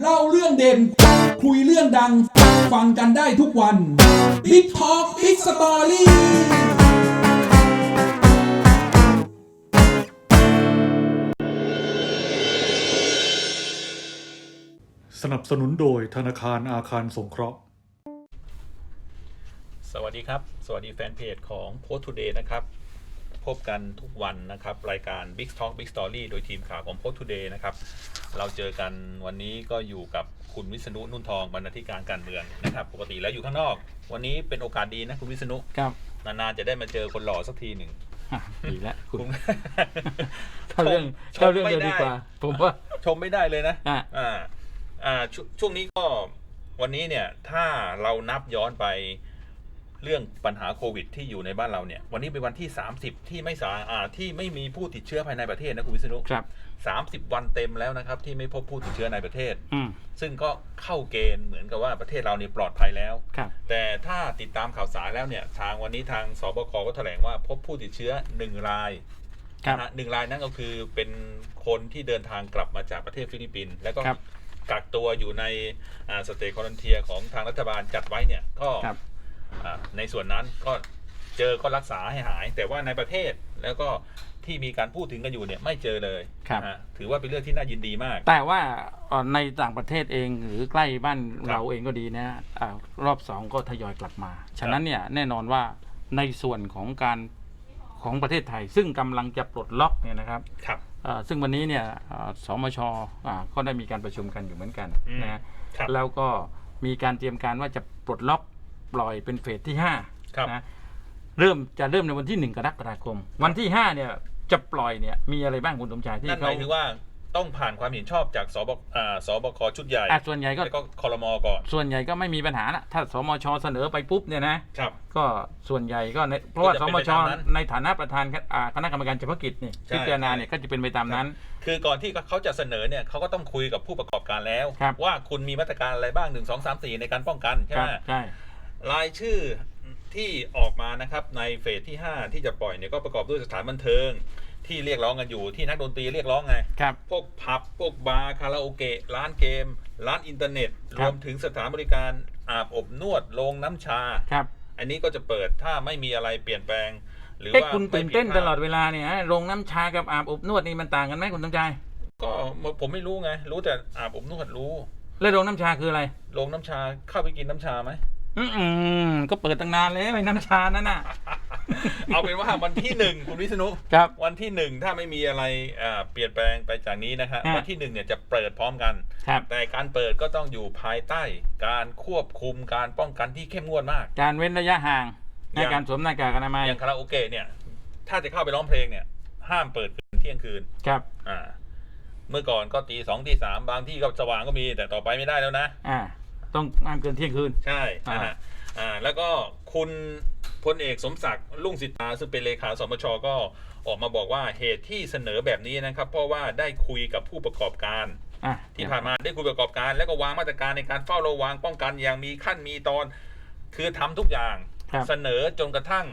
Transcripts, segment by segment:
เล่าเรื่องเด่น คุยเรื่องดัง ฟังกันได้ทุกวัน Big Talk Big Story สนับสนุนโดยธนาคารอาคารสงเคราะห์ สวัสดีครับ สวัสดีแฟนเพจของ Post Today นะครับ พบกันทุกวันนะครับ รายการ Big Talk Big Story โดยทีมข่าวของ Post Today นะครับ เราเจอกันวันนี้ก็อยู่กับคุณวิษณุนุ่นทองบรรณาธิการการเมืองนะครับ ปกติแล้วอยู่ข้างนอก วันนี้เป็นโอกาสดีนะคุณวิษณุครับนานๆจะได้มาเจอคนหล่อสักทีหนึ่งอะดีแล้วคุณคุณเข้าเรื่องชมเข้าเรื่องไม่เดียวดีได้กว่า ผมว่าชมไม่ได้เลยนะอะอ่าอ่าชวช่วงนี้ก็วันนี้เนี่ยถ้าเรานับย้อนไป เรื่องปัญหาโควิดที่อยู่ในบ้านเราเนี่ย วันนี้เป็นวันที่ 30 ที่ไม่สาอ่าที่ไม่มีผู้ติดเชื้อภายในประเทศนะคุณวิษณุครับ 30 วันเต็มแล้วนะครับ ที่ไม่พบผู้ติดเชื้อในประเทศอืมซึ่งก็เข้าเกณฑ์เหมือนกับว่าประเทศเราเนี่ยปลอดภัยแล้วครับแต่ถ้าติดตามข่าวสารแล้วเนี่ย ทางวันนี้ทางสบคก็แถลงว่าพบผู้ติดเชื้อหนึ่งรายครับนะฮะหนึ่งรายนั่นก็คือเป็นคนที่เดินทางกลับมาจากประเทศฟิลิปปินส์แล้วก็ครับกักตัวอยู่ในสเตทคอรันเทียของทางรัฐบาลจัดไว้เนี่ยก็ครับอ่า ในส่วนนั้นก็เจอก็รักษาให้หาย แต่ว่าในประเทศแล้วก็ที่มีการพูดถึงกันอยู่เนี่ยไม่เจอเลยครับ นะฮะถือว่าเป็นเรื่องที่น่ายินดีมาก แต่ว่าเอ่อในต่างประเทศเองหรือใกล้บ้านครับเราเองก็ดีนะอ่ารอบสองก็ทยอยกลับมา ฉะนั้นเนี่ยแน่นอนว่าในส่วนของการของประเทศไทย ซึ่งกำลังจะปลดล็อกเนี่ยนะครับครับ เอ่อซึ่งวันนี้เนี่ยเอ่อสมชอ่าก็ได้มีการประชุมกันอยู่เหมือนกันอืมนะฮะครับ แล้วก็มีการเตรียมการว่าจะปลดล็อก ปล่อยเป็นเฟสที่ห้าครับนะเริ่มจะเริ่มในวันที่หนึ่งกรกฎาคม วันที่ห้าเนี่ยจะปล่อยเนี่ยมีอะไรบ้างคุณสมชายที่นั่นหเขามายถึงว่าต้องผ่านความเห็นชอบจากสบอ่าสบคชุดใหญ่อะส่วนใหญ่ก็ แล้วก็คอรมอก่อนส่วนใหญ่ก็ไม่มีปัญหาละถ้าสมชเสนอไปปุ๊บเนี่ยนะครับ ก็ส่วนใหญ่ก็ในเพราะว่าก็สจะเป็นมไปชตามนั้นในฐานะประธานอ่าคณะกรรมการเฉพาะกิจนี่ใช่พิจารณาเนี่ยก็จะเป็นไปตามนั้น คือก่อนที่เขาจะเสนอเนี่ยเขาก็ต้องคุยกับผู้ประกอบการแล้ว ครับ ว่าคุณมีมาตรการอะไรบ้างหนึ่งสองสามสี่ในการป้องกันใช่คไหรัมบใช่ รายชื่อที่ออกมานะครับในเฟสที่ 5 ที่จะปล่อยเนี่ยก็ประกอบด้วยสถานบันเทิง ที่เรียกร้องกันอยู่ที่นักดนตรีเรียกร้องไง ครับ พวกผับพวกบาร์คาราโอเกะร้านเกม ร้านอินเทอร์เน็ต ครรับ วมถึงสถานบริการอาบอบนวดโรงน้ำชา ครับ อันนี้ก็จะเปิดถ้าไม่มีอะไรเปลี่ยนแปลง หรือเอ๊ะว่าคุณไม่ตื่นผิเต้นพาตลอดเวลาเนี่ยฮะโรงน้ำชากับอาบอบนวดนี่มันต่างกันไหมคุณสมชายก็ผมไม่รู้ไง รู้แต่อาบอบนวดรู้แล้วโรงน้ำชาคืออะไร โรงน้ำชาเข้าไปกินน้ำชาไหม อืมๆก็เปิดตั้งนานแล้วไอ้น้ำชานั่นน่ะ เอาเป็นว่าวันที่หนึ่งคุณวิษณุครับ วันที่หนึ่งถ้าไม่มีอะไรอ่าเปลี่ยนแปลงไปจากนี้นะครับฮะ วันที่หนึ่งเนี่ยจะเปิดพร้อมกัน ครับ แต่การเปิดก็ต้องอยู่ภายใต้ การควบคุมการป้องกันที่เข้มงวดมาก การเว้นระยะห่างอในย่าง การสวมหน้ากากอนามัยอย่างคาราโอเกะเนี่ย ถ้าจะเข้าไปร้องเพลงเนี่ย ห้ามเปิดเกินเที่ยงคืน ครับ อ่า เมื่อก่อนก็ตีสองตีสามบางที่ก็สว่างก็มีแต่ต่อไปไม่ได้แล้วนะ อ่า ต้องห้ามเกินเที่ยงคืน ใช่นะอ่าฮะอ่าแล้วก็คุณพลเอกสมศักดิ์ลุ่งสิตาซึ่งเป็นเลขาสมชก็ออกมาบอกว่าเหตุที่เสนอแบบนี้นะครับ เพราะว่าได้คุยกับผู้ประกอบการอะที่ผ่านมาได้คุยประกอบการ แล้วก็วางมาตรการในการเฝ้าระวังป้องกันอย่างมีขั้นมีตอน คือทำทุกอย่างครับเสนอจนกระทั่ง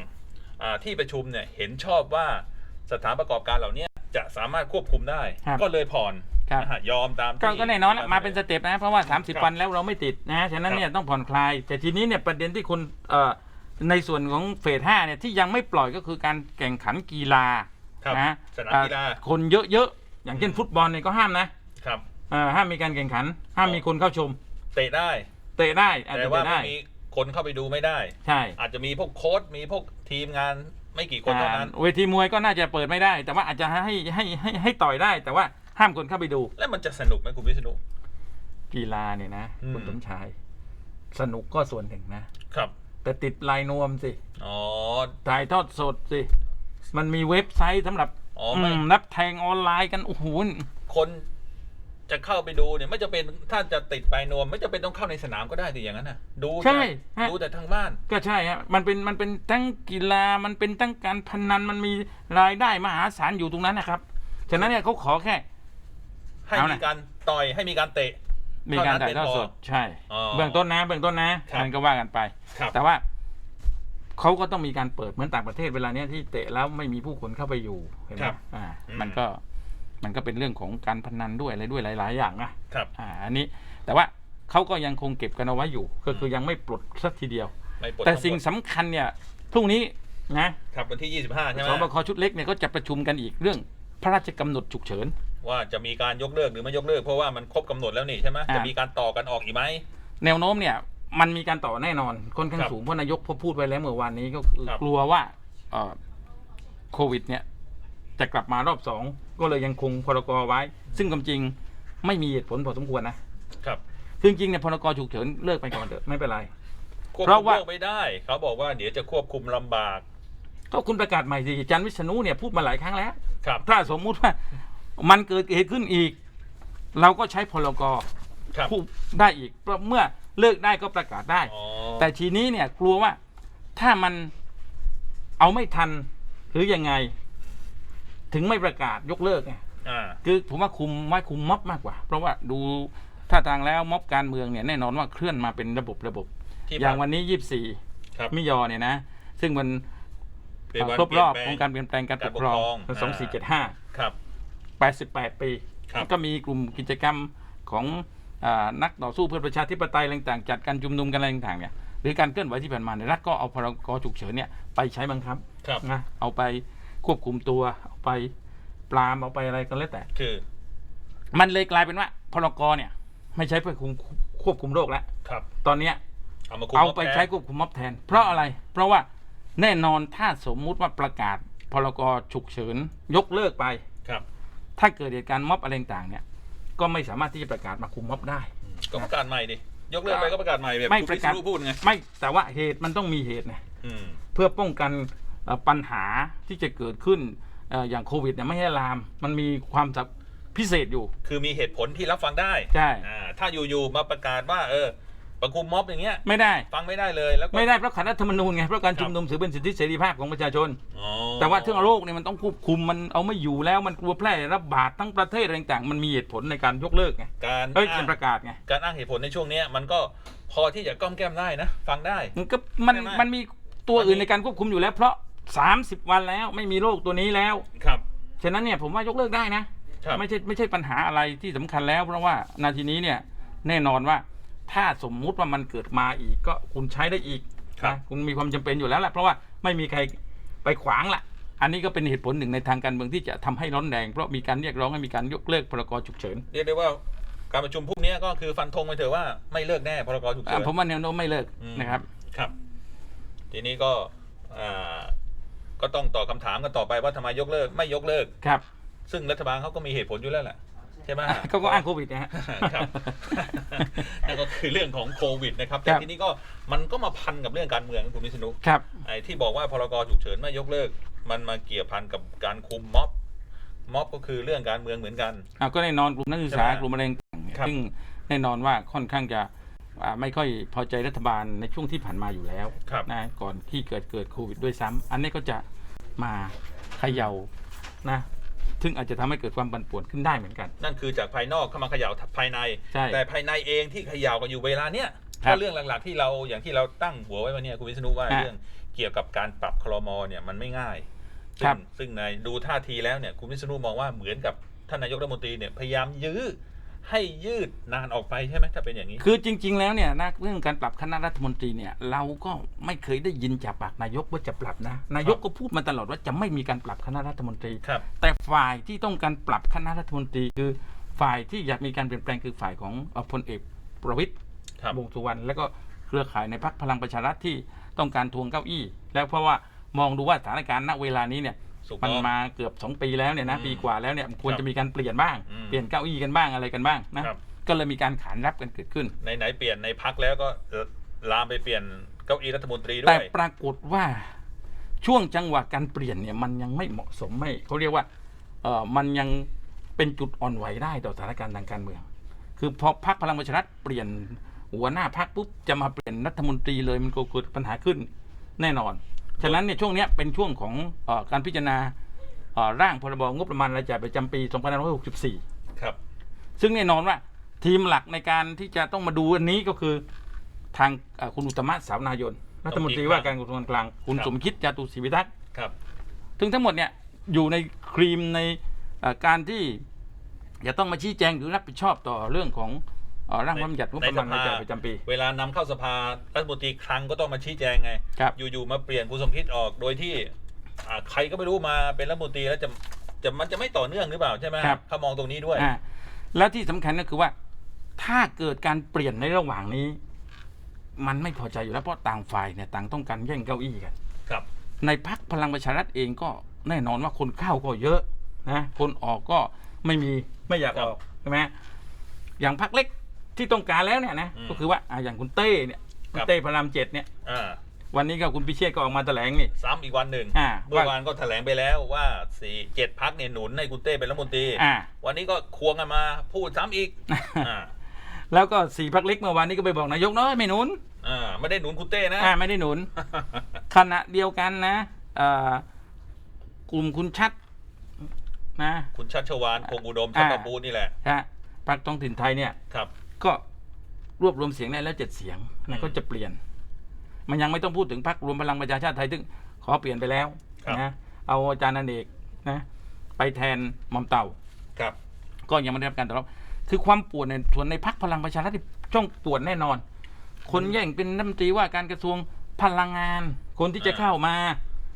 อ่าที่ประชุมเนี่ยเห็นชอบว่าสถานประกอบการเหล่านี้จะสามารถควบคุมได้ครับก็เลยผ่อน ครับนะฮะยอมตามก็ที่ก็แน่นอนละมาเป็นสเต็ปนะ เพราะว่าครับ30 วันแล้วเราไม่ติดนะฉะนั้นเนี่ยต้องผ่อนคลาย แต่ทีนี้เนี่ยประเด็นที่คุณเอ่อในส่วนของเฟสห้าเนี่ยที่ยังไม่ปล่อยก็คือการแข่งขันกีฬาครับนะสนามกีฬาอ่าคนเยอะๆ อย่างเช่นฟุตบอลเนี่ยก็ห้ามนะครับ เอ่อห้ามมีการแข่งขัน ห้ามมีคนเข้าชม เตะได้ เตะได้อาจแต่จะว่าเตะไม่ได้ มีคนเข้าไปดูไม่ได้ ใช่อาจจะมีพวกโค้ชมีพวกทีมงานไม่กี่คนเท่านั้น อ่าเวทีมวยก็น่าจะเปิดไม่ได้ แต่ว่าอาจจะให้ให้ให้ให้ต่อยได้ แต่ว่า ห้ามคนเข้าไปดู แล้วมันจะสนุกไหมคุณวิษณุกีฬาเนี่ยนะอืมคุณสมชาย สนุกก็ส่วนหนึ่งนะ ครับ แต่ติดลายนวมสิ อ๋อ ถ่ายทอดสดสิ มันมีเว็บไซต์สำหรับอ๋อไม่ มนับแทงออนไลน์กันโอ้โหคนจะเข้าไปดูเนี่ย ไม่จะเป็นถ้าจะติดไปนวม ไม่จะเป็นต้องเข้าในสนามก็ได้แต่อย่างนั้นนะดูใช่แต่ฮะ ดูแต่ทางบ้าน ก็ใช่ฮะ มันเป็นมันเป็นทั้งกีฬา มันเป็นทั้งการพนัน มันมีรายได้มหาศาลอยู่ตรงนั้นนะครับ ฉะนั้นเนี่ยเขาขอแค่ ให้เอานะ มีการต่อยให้มีการเตะ มีการถ่ายทอดเท่านั้นเป็นพอสดใช่ อ๋อเบื้องต้นนะเบื้องต้นนะ ครับ มันก็ว่ากันไป ครับ แต่ว่าเขาก็ต้องมีการเปิดเหมือนต่างประเทศเวลาเนี้ยที่เตะแล้วไม่มีผู้คนเข้าไปอยู่เห็นไหมครับอ่า อืม มันก็มันก็เป็นเรื่องของการพนันด้วยอะไรด้วยหลาย ๆ อย่างนะครับ อ่า อันนี้แต่ว่าเขาก็ยังคงเก็บกันเอาไว้อยู่ ก็คือยังไม่ปลดสักทีเดียว ไม่ปลดแต่ทั้หมดสิ่งสำคัญเนี่ยพรุ่งนี้นะครับวันที่ 25 ใช่ไหมสบคชุดเล็กเนี่ยก็จะประชุมกันอีกเรื่องพระราชกำหนดฉุกเฉิน ว่าจะมีการยกเลิกหรือไม่ยกเลิกเพราะว่ามันครบกำหนดแล้วนี่ใช่ไหมอ่าจะมีการต่อกันออกอีกไหมแนวโน้มเนี่ยมันมีการต่อแน่นอนค่อนข้างครับสูงเพราะนายกพอพูดไว้แล้วเมื่อวานนี้ก็คือครับกลัวว่าเอ่อโควิด เนี่ยจะกลับมารอบสองก็เลยยังคงพรกไว้ ซึ่งความจริงไม่มีเหตุผลพอสมควรนะครับคือจริงๆเนี่ยพรกฉุกเฉินเลิกไปก่อนเถอะไม่เป็นไรควบเพคุราะมว่าโรคไม่ได้เขาบอกว่าเดี๋ยวจะควบคุมลำบากก็คุณประกาศใหม่สิอาจันวิษณุเนี่ยพูดมาหลายครั้งแล้วครับถ้าสมมุติว่า มันเกิดเหตุขึ้นอีก เราก็ใช้พรกครับพูดได้อีกเพราะเมื่อเลิกได้ก็ประกาศได้ อ๋อแต่ทีนี้เนี่ยกลัวว่าถ้ามันเอาไม่ทันหรือยังไง ถึงไม่ประกาศยกเลิกไงอ่าคือผมว่าคุมไว้คุมม็อบมากกว่า เพราะว่าดูท่าทางแล้วม็อบการเมืองเนี่ยแน่นอนว่าเคลื่อนมาเป็นระบบระบบ ที่อย่างผ่วันนี้ยี่สิบสี่ครับมิยอเนี่ยนะ ซึ่งมันเป็นวันครบรอบเปขลี่อยงนแปลการเปลี่ยนแปลงการปกครองการปกครอง สองสี่เจ็ดห้า ครับ แปดสิบแปดปีครับก็มีกลุ่มกิจกรรมของอานักต่อสู้เพื่อประชาธิปไตยอะไรต่างๆจัดการชุมนุมกันอะไรต่างๆเนี่ยหรือการเคลื่อนไหวที่ผ่านมาในยรัฐก็เอาพรกฉุกเฉินเนี่ยไปใช้บังคับครับ นะเอาไปควบคุมตัวเอาไปปรามเอาไปอะไรก็แล้วแต่ คือ มันเลยกลายเป็นว่าพรกเนี่ยไม่ใช้เพื่อคุมควบคุมโรคแล้วครับ ตอนเนี้ย เอามาคุมเอาม็บไปแทนใช้ควบคุมม็อบแทน เพราะอะไร เพราะว่าแน่นอนถ้าสมมุติว่าประกาศพรกฉุกเฉินยกเลิกไป ครับ ถ้าเกิดเหตุการณ์ม็อบอะไรต่างๆเนี่ย ก็ไม่สามารถที่จะประกาศมาคุมม็อบได้ ก็ประกาศใหม่ดิยกเลิกไปก็ประกาศใหม่แบบไม่คุณประวิกาศษณุพูดไงไม่แต่ว่าเหตุมันต้องมีเหตุนะอืมเพื่อป้องกันเอ่อปัญหาที่จะเกิดขึ้นเอ่ออย่างโควิดเนี่ยไม่ให้ลาม มันมีความสับพิเศษอยู่ คือมีเหตุผลที่รับฟังได้ใช่อ่าถ้าอยู่ๆมาประกาศว่าเออ ประคุมม็อบอย่างเงี้ยไม่ได้ ฟังไม่ได้เลยแล้วก็ไม่ได้เพราะขัดรัฐธรรมนูญไงเพราะการครับชุมนุมถือเป็นสิทธิเสรีภาพของประชาชน อ๋อแต่ว่าเรื่องโรคเนี่ยมันต้องควบคุมมันเอาไม่อยู่แล้วมันกลัวแพร่ระบาดทั้งประเทศอะไรต่างๆมันมีเหตุผลในการยกเลิกไงการเอ้ยอ้าการงประกาศไงการอ้างเหตุผลในช่วงเนี้ยมันก็พอที่จะก้อมแก้มได้นะ ฟังได้ มันก็มันใช่ไหม มันมีตัวมันมีอื่นในการควบคุมอยู่แล้ว เพราะ 30 วันแล้วไม่มีโรคตัวนี้แล้ว ครับ ฉะนั้นเนี่ยผมว่ายกเลิกได้นะ ครับ ไม่ใช่ไม่ใช่ปัญหาอะไรที่สำคัญแล้ว เพราะว่านาทีนี้เนี่ยแน่นอนว่า ถ้าสมมุติว่ามันเกิดมาอีกก็คุณใช้ได้อีกครับ นะคุณมีความจำเป็นอยู่แล้วแหละเพราะว่าไม่มีใครไปขวางละอันนี้ก็เป็นเหตุผลหนึ่งในทางการเมืองที่จะทำให้ร้อนแรงเพราะมีการเรียกร้องให้มีการยกเลิกพรกฉุกเฉินเรียกได้ว่าการประชุมพรุ่งนี้ก็คือฟันธงไปเถอะว่าไม่เลิกแน่พรกฉุกเฉิอ่านผมว่าแนวโน้มไม่เลิกอืม นะครับ ครับ ทีนี้ก็อ่าก็ต้องตอบคำถามกันต่อไปว่าทำไมยกเลิก ไม่ยกเลิก ครับ ซึ่งรัฐบาลเขาก็มีเหตุผลอยู่แล้วแหละใช่ไหมเขาก็อ้างโควิดนะฮะครับนั่นก็คือเรื่องของโควิดนะครับคแต่รับทีนี้ก็มันก็มาพันกับเรื่องการเมืองคุณวิษณุครับไอ้ที่บอกว่าพรกฉุกเฉินไม่ยกเลิก มันมาเกี่ยวพันกับการคุมม็อบม็อบก็คือเรื่องการเมืองเหมือนกันอ่าก็แน่นอนกลุ่มนักศึกษาใช่ไหมกลุ่มมะเร็งต่างเนี่ยครับซึ่งแน่นอนว่าค่อนข้างจะอ่าไม่ค่อยพอใจรัฐบาลในช่วงที่ผ่านมาอยู่แล้วครับนะก่อนที่เกิดเกิดโควิดด้วยซ้ำอันนี้ก็จะมาเขย่านะ ซึ่งอาจจะทำให้เกิดความปั่นป่วนขึ้นได้เหมือนกัน นั่นคือจากภายนอกเข้ามาเขย่าภายในใช่แต่ภายในเองที่เขย่ากันอยู่เวลาเนี้ยครัก็บเรื่องหลักๆที่เราอย่างที่เราตั้งหัวไว้วันนี้คุณวิษณุว่าฮะเรื่องเกี่ยวกับการปรับคลมเนี่ยมันไม่ง่ายครัซึ่บงซึ่งในดูท่าทีแล้วเนี่ยคุณวิษณุมองว่าเหมือนกับท่านนายกรัฐมนตรีเนี่ยพยายามยื้อ ให้ยืดนานออกไปใช่ไหมถ้าเป็นอย่างนี้ คือจริง ๆ แล้วเนี่ยนะเรื่องการปรับคณะรัฐมนตรีเนี่ยเราก็ไม่เคยได้ยินจากปากนายกว่าจะปรับนะ นายกก็พูดมาตลอดว่าจะไม่มีการปรับคณะรัฐมนตรี ครับ แต่ฝ่ายที่ต้องการปรับคณะรัฐมนตรี คือฝ่ายที่อยากมีการเปลี่ยนแปลงคือฝ่ายของเอ่อพลเอกประวิตย ครับ วงษ์สุวรรณแล้วก็เครือข่ายในพรรคพลังประชารัฐที่ต้องการทวงเก้าอี้ แล้วเพราะว่ามองดูว่าสถานการณ์ณเวลานี้เนี่ย สุกมันต้องมาเกือบ 2 ปีแล้วเนี่ยนะอืมปีกว่าแล้วเนี่ยมันควรครับจะมีการเปลี่ยนบ้างอืมเปลี่ยนเก้าอี้กันบ้างอะไรกันบ้างนะครับ ก็เลยมีการขานรับกันเกิดขึ้น ในไหนๆเปลี่ยนในพักแล้วก็ลามไปเปลี่ยนเก้าอี้รัฐมนตรีด้แต่วย ปรากฏว่าช่วงจังหวะการเปลี่ยนเนี่ยมันยังไม่เหมาะสมไม่เขาเรียกว่าเออมันยังเป็นจุดอ่อนไหวได้ต่อสถานการณ์ทางการเมือง คือพอพรรคพลังประชารัฐเปลี่ยนหัวหน้าพรรคปุ๊บจะมาเปลี่ยนรัฐมนตรีเลยมันก็เกิดปัญหาขึ้นแน่นอน ฉะนั้นเนี่ยช่วงเนี้ยเป็นช่วงของเออการพิจารณาเอ่อร่างพรบงบประมาณรายจ่ายประจำปี 2564 ครับ ซึ่งแน่นอนว่าทีมหลักในการที่จะต้องมาดูอันนี้ก็คือทางเอ่อคุณอุตตมะสาวนายน รัฐมนตรีว่าการกระทรวงการคลัง คุณครับ สมคิดจาตุศรีพิทักษ์ ครับถึงทั้งหมดเนี่ยอยู่ในครีมในเอ่อการที่จะต้องมาชี้แจงหรือรับผิดชอบต่อเรื่องของเอ่อร่างพระราชบัญญัติงบประมาณรายจ่ายประจำปี เวลานำเข้าสภารัฐมนตรีคลังก็ต้องมาชี้แจงไง ครับ อยู่ๆมาเปลี่ยนคุณสมคิดออกโดยที่อ่าใครก็ไม่รู้มาเป็นรัฐมนตรีแล้วจะจะมันจะไม่ต่อเนื่องหรือเปล่าใช่ไหมครับเขามองตรงนี้ด้วย อ่าแล้วที่สำคัญก็คือว่า ถ้าเกิดการเปลี่ยนในระหว่างนี้ มันไม่พอใจอยู่แล้วเพราะต่างฝ่ายเนี่ยต่างต้องการแย่งเก้าอี้กัน ครับ ในพักพลังประชารัฐเองก็แน่นอนว่าคนเข้าก็เยอะนะคนออกก็ไม่มีไม่อยากออกใช่ไหมอย่างพักเล็ก ที่ต้องการแล้วเนี่ยนะก็คือว่าอะอย่างคุณเต้เนี่ยคุณเต้พระรามเจ็ดเนี่ยอ่าวันนี้ก็คุณพิเชษก็ออกมาแถลงนี่ ซ้ำอีกวันหนึ่งอ่าเมื่อวานก็แถลงไปแล้วว่าสี่เจ็ดพักเนี่ยหนุนให้คุณเต้เป็นรัฐมนตรีอ่า วันนี้ก็ควงกันมาพูดซ้ำอีกอ่าแล้วก็สี่พักเล็กเมื่อวานนี้ก็ไปบอกนายกน้อยไม่หนุนอ่าไม่ได้หนุนคุณเต้นะ อ่าไม่ได้หนุน ขณะเดียวกันนะเอ่อกลุ่มคุณชัดนะ คุณชัชวานคงอุดมอ่า ชัตบูรนี่แหละฮะพรรคท้องถิ่นไทยเนี่ย ครับ ก็รวบรวมเสียงได้แล้วเจ็ดเสียงอืนะมก็จะเปลี่ยน มันยังไม่ต้องพูดถึงพรรครวมพลังประชาชาติไทยซึ่งขอเปลี่ยนไปแล้วครับนะเอาอาจารย์อเนกนะ ไปแทนหมอมเต่าครับ ก็ยังไม่ได้รับการตอบรับคือความปวดในส่วนในพักพลังประชารัฐที่ช่องปวดแน่นอน คนแย่งเป็นรัฐมนตรีว่าการกระทรวงพลังงาน คนที่จะเข้ามา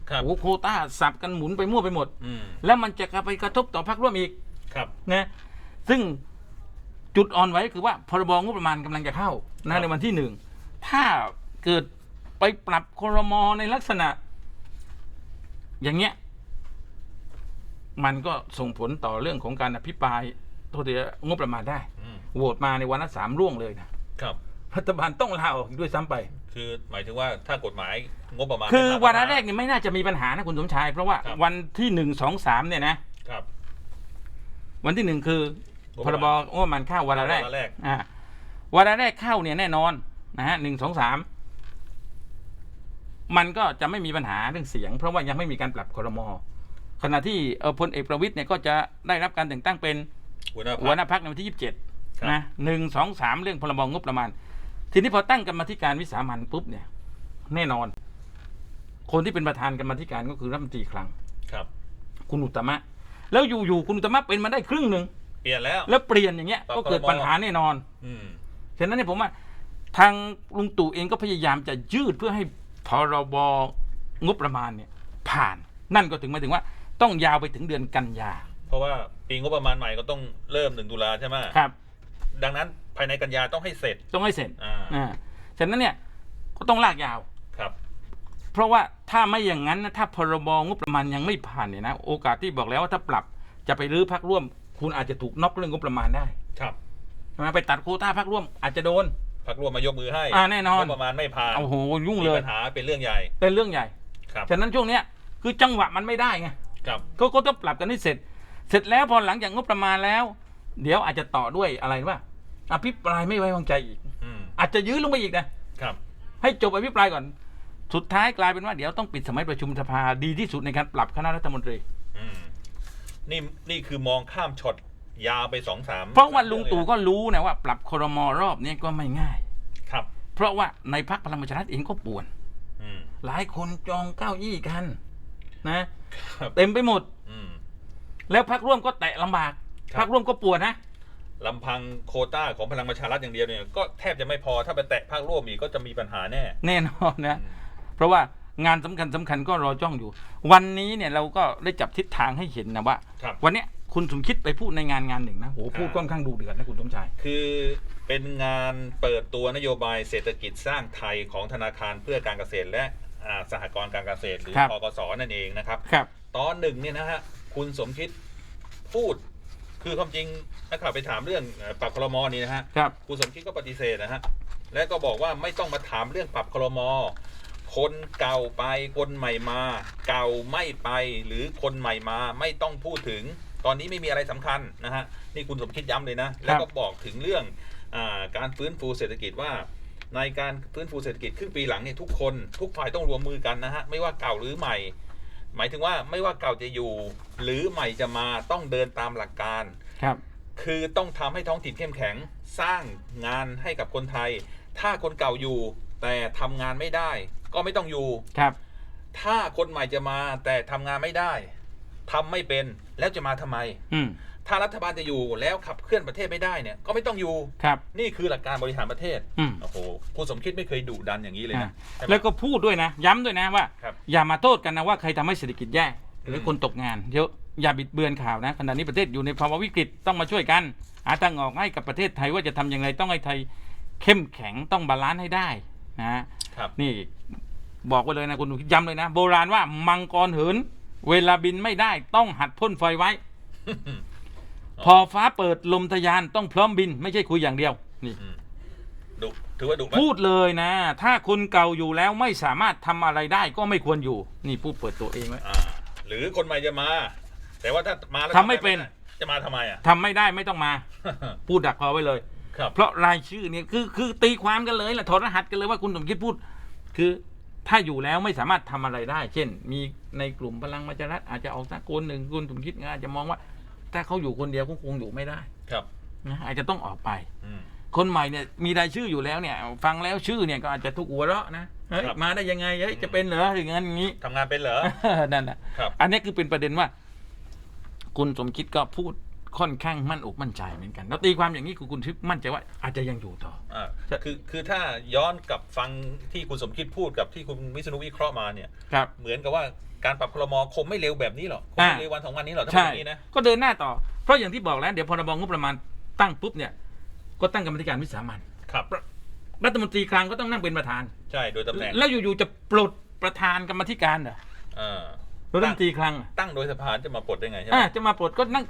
ครับโอ้โหโควต้าสับกันหมุนไปมั่วไปหมดอืมแล้วมันจะไปกระทบต่อพรรคร่วมอีกครับนะซึ่ง จุดอ่อนไว้คือว่าพรบงบประมาณกำลังจะเข้าครันะบในวันที่หนึ่งถ้าเกิดไปปรับครมในลักษณะ อย่างเงี้ย มันก็ส่งผลต่อเรื่องของการอภิปรายโทษทีงบประมาณได้อืมโหวตมาในวันละสามร่วงเลยนะครับ รัฐบาลต้องลาออกด้วยซ้ำไป คือหมายถึงว่าถ้ากฎหมายงบประมาณคือไม่ผ่วาระแรกเนี่ยไม่น่าจะมีปัญหานะคุณสมชาย เพราะว่าครับ วันที่หนึ่งสองสามเนี่ยนะครับ วันที่หนึ่งคืองบ พประรบมาณงบประมาณเข้าวาระแรกวาระแรก อ่าวาระแรกเข้าเนี่ยแน่นอนนะฮะหนึ่งสองสามมันก็จะไม่มีปัญหาเรื่องเสียง เพราะว่ายังไม่มีการปรับครมขณะที่เอ่อพลเอกประวิตยเนี่ยก็จะได้รับการแต่งตั้งเป็นหัวหน้าหัวหพรรคน้าพักในวันที่ยี่สิบเจ็ดครับ นะหนึ่งสองสามเรื่องพรบงบประมาณ ทีนี้พอตั้งกรรมาธิการวิสามันปุ๊บเนี่ย แน่นอน คนที่เป็นประธานกรรมาธิการก็คือรัฐมนตรีคลัง ครับ คุณอุตตมะ แล้วอยู่ๆคุณอุตตมะเป็นมาได้ครึ่งหนึ่ง เปลี่ยนแล้ว แล้วเปลี่ยนอย่างเงี้ย ปรับก็เกิดครมปัญหาแน่นอน อืม ฉะนั้นเนี่ยผมว่าทางลุงตู่เองก็พยายามจะยืดเพื่อให้พรบงบประมาณเนี่ยผ่าน นั่นก็ถึงหมายถึงว่าต้องยาวไปถึงเดือนกันยาเพราะว่าปีงบประมาณใหม่ก็ต้องเริ่มหนึ่งตุลาใช่ไหมครับ ดังนั้นภายในกันยาต้องให้เสร็จ ต้องให้เสร็จอ่า อ่าฉะนั้นเนี่ยก็ต้องลากยาว ครับ เพราะว่าถ้าไม่อย่างนั้นนะถ้าพรบงบประมาณยังไม่ผ่านเนี่ยนะโอกาสที่บอกแล้วว่าถ้าปรับจะไปรื้อพักร่วม คุณอาจจะถูกน็อกเรื่องงบประมาณได้ครับใช่ไหมไปตัดโควต้าพักร่วมอาจจะโดน พักร่วมมายกมือให้อ่าแน่นอนงบประมาณไม่ผ่านโอ้โหยุ่งมีเลยปัญหาเป็นเรื่องใหญ่ เป็นเรื่องใหญ่ครับฉะนั้นช่วงเนี้ยคือจังหวะมันไม่ได้ไงครับเขาก็ต้องปรับกันให้เสร็จ เสร็จแล้วพอหลังจากงบประมาณแล้ว เดี๋ยวอาจจะต่อด้วยอะไรว่าอภิปรายไม่ไว้วางใจอีกอืมอาจจะยื้อลงไปอีกนะครับ ให้จบอภิปรายก่อน สุดท้ายกลายเป็นว่าเดี๋ยวต้องปิดสมัยประชุมสภาดีที่สุดในการปรับคณะรัฐมนตรีอืม นี่นี่คือมองข้ามช็อตยาวไปสองสามเพราะว่าลุงตู่ก็รู้นะว่า ปรับครมรอบนี้ก็ไม่ง่าย ครับ เพราะว่าในพรรคพลังประชารัฐเองก็ป่วนอืมหลายคนจองเก้าอี้กัน นะครับเต็มไปหมดอืมแล้วพรรคร่วมก็แตะลำบากครับพรรคร่วมก็ปวดนะลำพังโควต้าของพลังประชารัฐอย่างเดียวเนี่ยก็แทบจะไม่พอถ้าไปแตะภาคร่วมอีกก็จะมีปัญหาแน่ แน่นอนนะอืมเพราะว่า งานสำคัญสำคัญก็รอจ้องอยู่ วันนี้เนี่ยเราก็ได้จับทิศทางให้เห็นนะว่า ครับ วันเนี้ยคุณสมคิดไปพูดในงานงานหนึ่งนะโหพูดอ่าค่อนข้างดูเดือดนะคุณสมชาย คือเป็นงานเปิดตัวนโยบายเศรษฐกิจสร้างไทยของธนาคารเพื่อการเกษตรและอ่าสหกรณ์การเกษตรหรือครับทกสนั่นเองนะครับ ครับ ตอนหนึ่งเนี่ยนะฮะคุณสมคิดพูด คือความจริงนักข่าวไปถามเรื่องเอ่อปรับคลมอนี่นะฮะครับ คุณสมคิดก็ปฏิเสธนะฮะและก็บอกว่าไม่ต้องมาถามเรื่องปรับคลมอ คนเก่าไปคนใหม่มา เก่าไม่ไปหรือคนใหม่มาไม่ต้องพูดถึง ตอนนี้ไม่มีอะไรสำคัญนะฮะนี่คุณสมคิดย้ำเลยนะ แล้วก็บอกถึงเรื่องอาการฟื้นฟูเศรษฐกิจว่า ในการฟื้นฟูเศรษฐกิจครึ่งปีหลังเนี่ยทุกคนทุกฝ่ายต้องรวมมือกันนะฮะไม่ว่าเก่าหรือใหม่ หมายถึงว่าไม่ว่าเก่าจะอยู่ หรือใหม่จะมาต้องเดินตามหลักการครับคือต้องทำให้ท้องถิ่นเข้มแข็งสร้างงานให้กับคนไทย ถ้าคนเก่าอยู่แต่ทำงานไม่ได้ ก็ไม่ต้องอยู่ ครับ ถ้าคนใหม่จะมาแต่ทำงานไม่ได้ทำไม่เป็นแล้วจะมาทำไม อืมถ้ารัฐบาลจะอยู่แล้วขับเคลื่อนประเทศไม่ได้เนี่ย ก็ไม่ต้องอยู่ ครับ นี่คือหลักการบริหารประเทศอืม โอ้โหคุณสมคิดไม่เคยดุดันอย่างนี้เลยอ่านะใช่ไหม แล้วก็พูดด้วยนะ ย้ำด้วยนะว่า ครับอย่ามาโทษกันนะว่าใครทำให้เศรษฐกิจแย่หรืออม คนตกงานเยอะอย่าบิดเบือนข่าวนะขณะนี้ประเทศอยู่ในภาวะวิกฤตต้องมาช่วยกันหาทางออกให้กับประเทศไทยว่าจะทำอย่างไรต้องให้ไทยเข้มแข็งต้องบาลานซ์ให้ได้ นะครับ นี่บอกไว้เลยนะคุณย้ำเลยนะ โบราณว่ามังกรเหิน เวลาบินไม่ได้ต้องหัดพ่นไฟไว้ พอฟ้าเปิดลมทะยานต้องพร้อมบิน ไม่ใช่คุยอย่างเดียว นี่อืมดุถือว่าดุไหมพูดเลยนะ ถ้าคนเก่าอยู่แล้วไม่สามารถทำอะไรได้ก็ไม่ควรอยู่ นี่พูดเปิดตัวเองไว้ อ่า หรือคนใหม่จะมา แต่ว่าถ้ามาแล้วทำไม่เป็น จะมาทำไมอะ ทำไม่ได้ไม่ต้องมา พูดดักคอไว้เลย ครับ เพราะรายชื่อเนี่ยคือคือตีความกันเลยแหละถอดรหัสกันเลยว่าคุณสมคิดพูด คือถ้าอยู่แล้วไม่สามารถทำอะไรได้ เช่น มีในกลุ่มพลังประชารัฐอาจจะออกสักคนหนึ่งคุณสมคิดอาจจะมองว่า ถ้าเขาอยู่คนเดียวก็คงอยู่ไม่ได้ ครับนะอาจจะต้องออกไปอืมคนใหม่เนี่ยมีรายชื่ออยู่แล้วเนี่ย ฟังแล้วชื่อเนี่ยก็อาจจะทุกหัวเราะนะเฮ้ยครับมาได้ยังไงเฮ้ยจะเป็นเหรออย่างนั้นอย่างนี้ทำงานเป็นเหรอนั่นแหละครับอันนี้คือเป็นประเด็นว่า คุณสมคิดก็พูด ค่อนข้างมั่นอกมั่นใจเหมือนกันแล้วตีความอย่างนี้คือคุณทิพย์มั่นใจว่าอาจจะยังอยู่ต่อ อ่าจะคือคือถ้าย้อนกลับฟังที่คุณสมคิดพูดกับที่คุณวิษณุวิเคราะห์มาเนี่ย ครับ เหมือนกับว่าการปรับครมคงไม่เร็วแบบนี้หรอกคงไม่อ่า เร็ววันสองวันนี้หรอกถ้าใช่เป็นอย่างนี้นะ ก็เดินหน้าต่อ เพราะอย่างที่บอกแล้วเดี๋ยวพรบงบประมาณตั้งปุ๊บเนี่ย ก็ตั้งกรรมธิการวิสามันครับ รัฐมนตรีคลังก็ต้องนั่งเป็นประธาน ใช่ โดยตำแหน่งแล้วอยู่ๆจะปลดประธานกรรมธิการเหรอเออรัฐมนตรีคลังอะตั้งโดยสภาจะมาปลดได้ไงใช่ไหมอ่าจะมาปลดก็นั่ง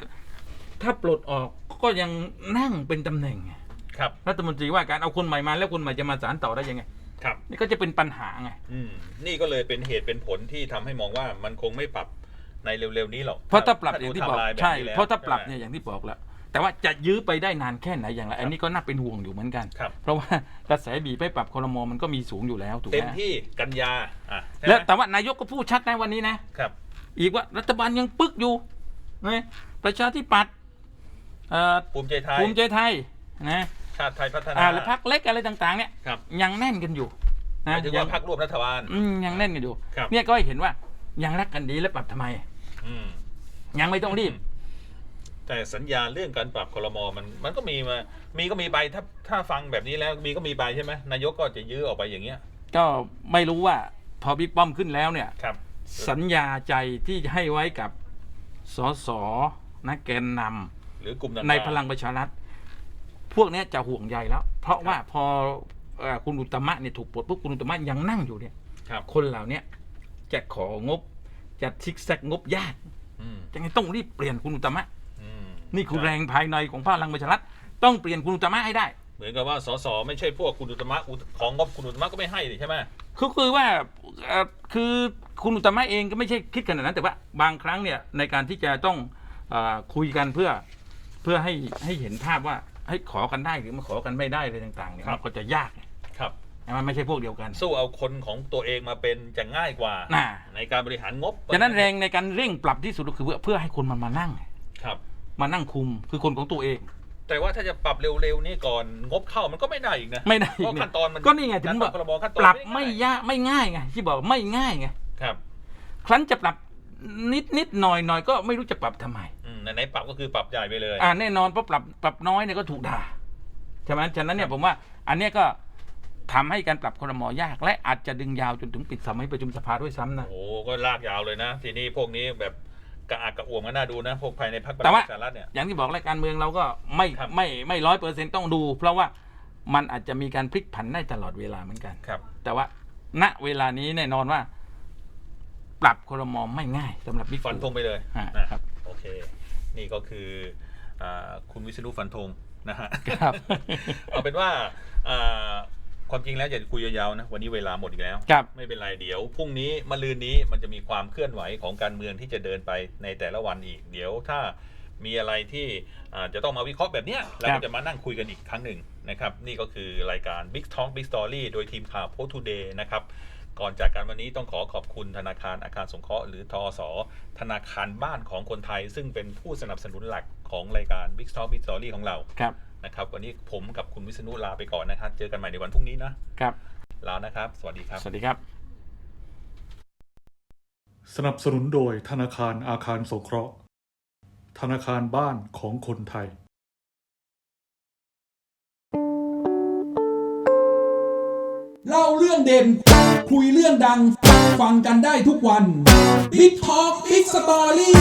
ถ้าปลดออกก็ยังนั่งเป็นตำแหน่งไงครับรัฐมนตรีว่าการเอาคนใหม่มาแล้วคนใหม่จะมาสานต่อได้ยังไง ครับนี่ก็จะเป็นปัญหาไงอืมนี่ก็เลยเป็นเหตุเป็นผลที่ทำให้มองว่ามันคงไม่ปรับในเร็วๆนี้หรอกเพราะถ้าปรับดูอย่างที่บอกไทม์ไลน์แบบใช่นี้แล้วเพราะถ้าปรับใช่ไหมเนี่ยอย่างที่บอกแล้วแต่ว่าจะยื้อไปได้นานแค่ไหนอย่างไรอันนี้ก็น่าเป็นห่วงอยู่เหมือนกันครับเพราะว่ากระแสบีบไปปรับคอรมอมันก็มีสูงอยู่แล้วถูกไหเต็มมที่กันยาอะใช่ไหมแล้วแต่ว่านายกก็พูดชัดนะวันนี้นะครับ อีกว่ารัฐบาลยังปึกอยู่นะประชาธิปัตย์ เอ่อภูมิใจไทยภูมิใจไทยนะชาติไทยพัฒนาอ่าแล้วพักเล็กอะไรต่างๆเนี่ยครับยังแน่นกันอยู่หนะมายถึงยัว่าพรรคร่วมรัฐบาล อืมยังแน่นกันอยู่ครับ เนี่ยก็ให้เห็นว่ายังรักกันดีแล้วปรับทำไม อืม ยังไม่ต้องรีบ แต่สัญญาเรื่องการปรับคลมมันมันก็มีมามีก็มีใบถ้าถ้าฟังแบบนี้แล้วมีก็มีใบใช่ไหมนายกก็จะยื้อออกไปอย่างเงี้ยก็ไม่รู้ว่าพอบิ๊กป้อมขึ้นแล้วเนี่ย ครับ สัญญาใจที่ให้ไว้กับสสนักแกนนห รือกลุ่มำต่างๆ ในพลังประชารัฐ พวกเนี้ยจะห่วงใยแล้ว เพราะว่าพอเอ่อคุณอุตตมะเนี่ยถูกปลดปุ๊บคุณอุตตมะยังนั่งอยู่เนี่ยครับ คนเหล่าเนี้ยจะของบจะซิกแซกงบยากอืมยังไงต้องรีบเปลี่ยนคุณอุตตมะ อืมนี่คือแรงภายในของพลังประชารัฐต้องเปลี่ยนคุณอุตตมะให้ได้ เหมือนกับว่าสสไม่ใช่พวกคุณอุตมะอุตของงบคุณอุตมะก็ไม่ให้ดิใช่ไหมคือคือว่าเอ่อคือคุณอุตตมะเองก็ไม่ใช่คิดขนาดนั้น แต่ว่าบางครั้งเนี่ยในการที่จะต้องเออคุยกันเพื่อ เพื่อให้ให้เห็นภาพว่าให้ขอกันได้หรือมาขอกันไม่ได้อะไรต่างๆเนี่ยมันก็จะยากไงครับ มันไม่ใช่พวกเดียวกันสู้เอาคนของตัวเองมาเป็นจะง่ายกว่า น่ะในการบริหารงบฉะนั้นแรงในการเร่งปรับที่สุดก็คือเพื่อเพื่อให้คนมันมานั่ง ครับ มานั่งคุมคือคนของตัวเอง แต่ว่าถ้าจะปรับเร็วๆนี่ก่อนงบเข้ามันก็ไม่ได้อีกนะไม่ได้อีเพกราะเนี่ยขั้นตอนมันก็นี่ไงถึงการบปอรักบครมขั้นตอนปรับด้ไม่ยากไม่ง่ายไงที่บอกไม่ง่ายไงครับ ครั้นจะปรับนิดนิดหน่อยหน่อยก็ไม่รู้จะปรับทำไมอืม ไหนๆปรับก็คือปรับใหญ่ไปเลย อ่าแน่นอนเพราะปรับปรับน้อยเนี่ยก็ถูกด่าใช่ไหมฉะนั้นเนี่ยผมว่า อันเนี้ยก็ทำให้การปรับครมยาก และอาจจะดึงยาวจนถึงปิดสมัยประชุมสภาด้วยซ้ำนะ โอ้โหก็ลากยาวเลยนะ ทีนี้พวกนี้แบบกระอักกระอ่วมกันน่าดูนะ พวกภายในพรรคประแต่ว่า ชารัฐเนี่ย อย่างที่บอกรายการเมืองเราก็ไม่ครับ ไม่ไม่ร้อยเปอร์เซ็นต้องดู เพราะว่ามันอาจจะมีการพลิกผันได้ตลอดเวลาเหมือนกัน ครับ แต่ว่าณเวลานี้แน่นอนว่า ปรับครมไม่ง่ายสำหรับบิ๊กฟันธงไปเลยอ่านะครับ โอเค นี่ก็คืออ่าคุณวิษณุฟันธงนะฮะครับ เอาเป็นว่าอ่าความจริงแล้วอย่าคุยยาวๆนะวันนี้เวลาหมดอีกแล้วครับไม่เป็นไรเดี๋ยวพรุ่งนี้มะรืนนี้มันจะมีความเคลื่อนไหวของการเมืองที่จะเดินไปในแต่ละวันอีก เดี๋ยวถ้ามีอะไรที่อ่าจะต้องมาวิเคราะห์แบบเนี้ยเราครัก็บจะมานั่งคุยกันอีกครั้งหนึ่งนะครับ นี่ก็คือรายการ Big Talk Big Story โดยทีมข่าว Post Today นะครับ ก่อนจากการวันนี้ต้องขอขอบคุณธนาคารอาคารสงเคราะห์หรือทอสธนาคารบ้านของคนไทย ซึ่งเป็นผู้สนับสนุนหลักของรายการ Big Talk Big Story ของเราครับนะครับวันนี้ผมกับคุณวิษณุลาไปก่อนนะครับ เจอกันใหม่ในวันพรุ่งนี้นะครับลานะครับ สวัสดีครับ สวัสดีครับ สนับสนุนโดยธนาคารอาคารสงเคราะห์ ธนาคารบ้านของคนไทย เล่าเรื่องเด่น คุยเรื่องดัง ฟังกันได้ทุกวัน Big Talk Big Story